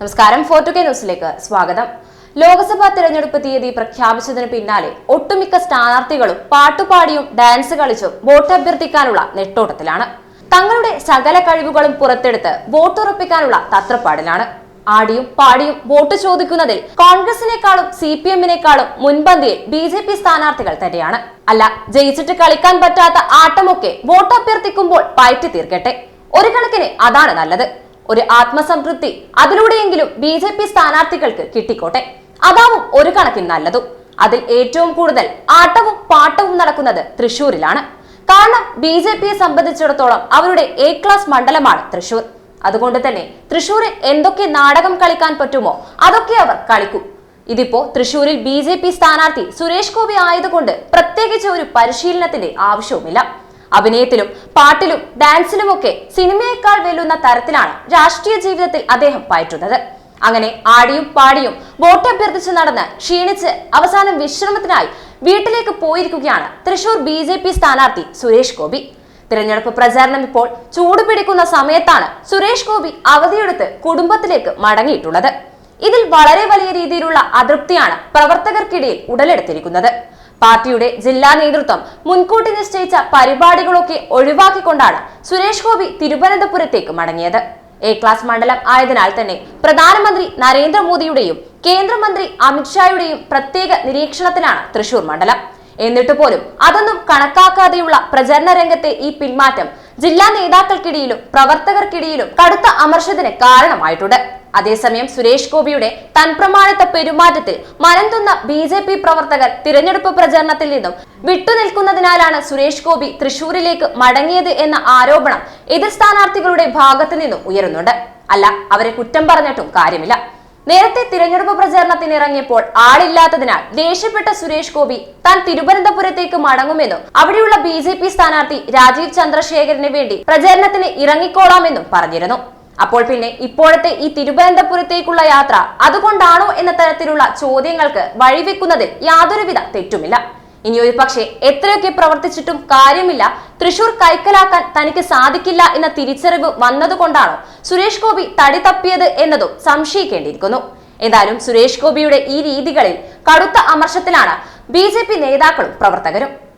നമസ്കാരം. ഫോർട്ടു കെ ന്യൂസിലേക്ക് സ്വാഗതം. ലോക്സഭാ തെരഞ്ഞെടുപ്പ് തീയതി പ്രഖ്യാപിച്ചതിന് പിന്നാലെ ഒട്ടുമിക്ക സ്ഥാനാർത്ഥികളും പാട്ടുപാടിയും ഡാൻസ് കളിച്ചും വോട്ട് അഭ്യർത്ഥിക്കാനുള്ള നെട്ടോട്ടത്തിലാണ്. തങ്ങളുടെ സകല കഴിവുകളും പുറത്തെടുത്ത് വോട്ട് വോട്ടുറപ്പിക്കാനുള്ള തത്രപ്പാടിലാണ്. ആടിയും പാടിയും വോട്ട് ചോദിക്കുന്നതിൽ കോൺഗ്രസിനേക്കാളും സി പി എമ്മിനേക്കാളും മുൻപന്തിയിൽ ബി ജെ പി സ്ഥാനാർത്ഥികൾ തന്നെയാണ്. അല്ല ജയിച്ചിട്ട് കളിക്കാൻ പറ്റാത്ത ആട്ടമൊക്കെ വോട്ട് അഭ്യർത്ഥിക്കുമ്പോൾ പയറ്റി തീർക്കട്ടെ. ഒരു കണക്കിന് അതാണ് നല്ലത്. ഒരു ആത്മസംതൃപ്തി അതിലൂടെയെങ്കിലും ബി ജെ പി സ്ഥാനാർത്ഥികൾക്ക് കിട്ടിക്കോട്ടെ. അതാവും ഒരു കണക്കിന് നല്ലതും. അതിൽ ഏറ്റവും കൂടുതൽ ആട്ടവും പാട്ടവും നടക്കുന്നത് തൃശൂരിലാണ് കാരണം ബി ജെ പിയെ സംബന്ധിച്ചിടത്തോളം അവരുടെ എ ക്ലാസ് മണ്ഡലമാണ് തൃശൂർ അതുകൊണ്ട് തന്നെ തൃശൂരിൽ എന്തൊക്കെ നാടകം കളിക്കാൻ പറ്റുമോ അതൊക്കെ അവർ കളിക്കും. ഇതിപ്പോ തൃശൂരിൽ ബി ജെ പി സ്ഥാനാർത്ഥി സുരേഷ് ഗോപി ആയതുകൊണ്ട് പ്രത്യേകിച്ച് ഒരു പരിശീലനത്തിന്റെ ആവശ്യവുമില്ല. അഭിനയത്തിലും പാട്ടിലും ഡാൻസിലുമൊക്കെ സിനിമയേക്കാൾ വെല്ലുന്ന തരത്തിലാണ് രാഷ്ട്രീയ ജീവിതത്തിൽ അദ്ദേഹം പയറ്റുന്നത്. അങ്ങനെ ആടിയും പാടിയും വോട്ട് അഭ്യർത്ഥിച്ച് നടന്ന് ക്ഷീണിച്ച് അവസാനം വിശ്രമത്തിനായി വീട്ടിലേക്ക് പോയിരിക്കുകയാണ് തൃശൂർ ബി ജെ പി സ്ഥാനാർത്ഥി സുരേഷ് ഗോപി. തിരഞ്ഞെടുപ്പ് പ്രചാരണം ഇപ്പോൾ ചൂടുപിടിക്കുന്ന സമയത്താണ് സുരേഷ് ഗോപി അവധിയെടുത്ത് കുടുംബത്തിലേക്ക് മടങ്ങിയിട്ടുള്ളത്. ഇതിൽ വളരെ വലിയ രീതിയിലുള്ള അതൃപ്തിയാണ് പ്രവർത്തകർക്കിടയിൽ ഉടലെടുത്തിരിക്കുന്നത്. പാർട്ടിയുടെ ജില്ലാ നേതൃത്വം മുൻകൂട്ടി നിശ്ചയിച്ച പരിപാടികളൊക്കെ ഒഴിവാക്കിക്കൊണ്ടാണ് സുരേഷ് ഗോപി തിരുവനന്തപുരത്തേക്ക് മടങ്ങിയത്. എ ക്ലാസ് മണ്ഡലം ആയതിനാൽ തന്നെ പ്രധാനമന്ത്രി നരേന്ദ്രമോദിയുടെയും കേന്ദ്രമന്ത്രി അമിത്ഷായുടെയും പ്രത്യേക നിരീക്ഷണത്തിലാണ് തൃശൂർ മണ്ഡലം. എന്നിട്ട് പോലും അതൊന്നും കണക്കാക്കാതെയുള്ള പ്രചരണ രംഗത്തെ ഈ പിന്മാറ്റം ജില്ലാ നേതാക്കൾക്കിടയിലും പ്രവർത്തകർക്കിടയിലും കടുത്ത അമർഷത്തിന് കാരണമായിട്ടുണ്ട്. അതേസമയം സുരേഷ് ഗോപിയുടെ തൻപ്രമാണത്തെ പെരുമാറ്റത്തിൽ മനംതുന്ന ബി ജെ പി പ്രവർത്തകർ തിരഞ്ഞെടുപ്പ് പ്രചരണത്തിൽ നിന്നും വിട്ടുനിൽക്കുന്നതിനാലാണ് സുരേഷ് ഗോപി തൃശൂരിലേക്ക് മടങ്ങിയത് എന്ന ആരോപണം എതിർ സ്ഥാനാർത്ഥികളുടെ ഭാഗത്തു നിന്നും ഉയരുന്നുണ്ട്. അല്ല അവരെ കുറ്റം പറഞ്ഞിട്ടും കാര്യമില്ല. നേരത്തെ തിരഞ്ഞെടുപ്പ് പ്രചരണത്തിന് ഇറങ്ങിയപ്പോൾ ആളില്ലാത്തതിനാൽ ദേഷ്യപ്പെട്ട സുരേഷ് ഗോപി താൻ തിരുവനന്തപുരത്തേക്ക് മടങ്ങുമെന്നും അവിടെയുള്ള ബി സ്ഥാനാർത്ഥി രാജീവ് ചന്ദ്രശേഖരന് വേണ്ടി പ്രചരണത്തിന് ഇറങ്ങിക്കോളാമെന്നും പറഞ്ഞിരുന്നു. അപ്പോൾ പിന്നെ ഇപ്പോഴത്തെ ഈ തിരുവനന്തപുരത്തേക്കുള്ള യാത്ര അതുകൊണ്ടാണോ എന്ന തരത്തിലുള്ള ചോദ്യങ്ങൾക്ക് വഴിവെക്കുന്നതിൽ യാതൊരുവിധ തെറ്റുമില്ല. ഇനി ഒരു പക്ഷേ എത്രയൊക്കെ പ്രവർത്തിച്ചിട്ടും കാര്യമില്ല തൃശൂർ കൈക്കലാക്കാൻ തനിക്ക് സാധിക്കില്ല എന്ന തിരിച്ചറിവ് വന്നതുകൊണ്ടാണോ സുരേഷ് ഗോപി തടി തപ്പിയത് എന്നതും സംശയിക്കേണ്ടിയിരിക്കുന്നു. എന്തായാലും സുരേഷ് ഗോപിയുടെ ഈ രീതികളിൽ കടുത്ത അമർഷത്തിലാണ് ബി നേതാക്കളും പ്രവർത്തകരും.